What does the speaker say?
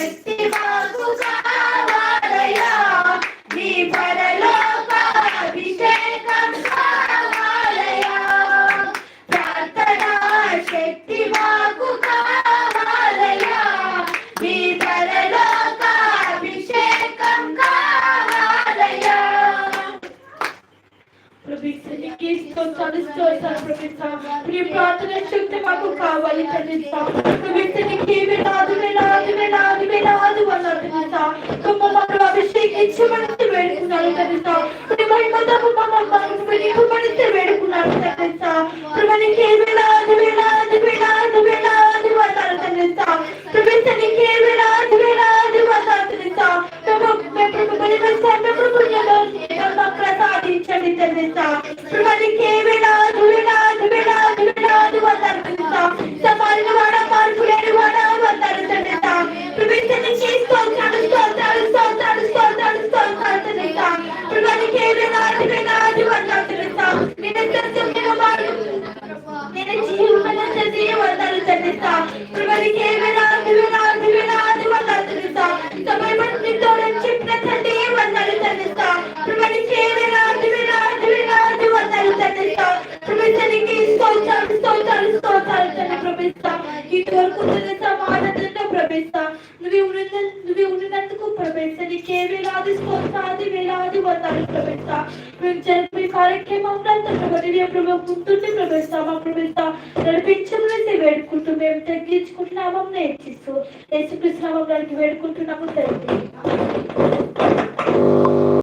Yes. స్తోత్రాలు స్తోత్రాలు ప్రభు నీ ప్రార్థన శక్తి మాకు కావాలి తండ్రి ప్రభు నీకు వేలాది వేలాది వేలాది వేలాది వందలు తండ్రి మమ్మల్ని అభిషేకించమని వేడుకున్నాను తండ్రి Mr. Somebody came in. ఇటువరకు చెల్లిస్తా మాటలతో నువ్వు ఉన్న నువ్వు ఉన్నందుకు ప్రవేశ నీకే వేలాది స్తోత్రాది వేలాది వందలు ప్రవేశ మేము జరిపే కార్యక్రమంలో ప్రభు ప్రభు ముందుండి ప్రవేశిస్తామా ప్రవేశిస్తా నడిపించమని వేడుకుంటూ మేము తగ్గించుకుంటున్నామం? నేర్చిస్తూ యేసుకృష్ణ నామం వేడుకుంటున్నాము. తండ్రి.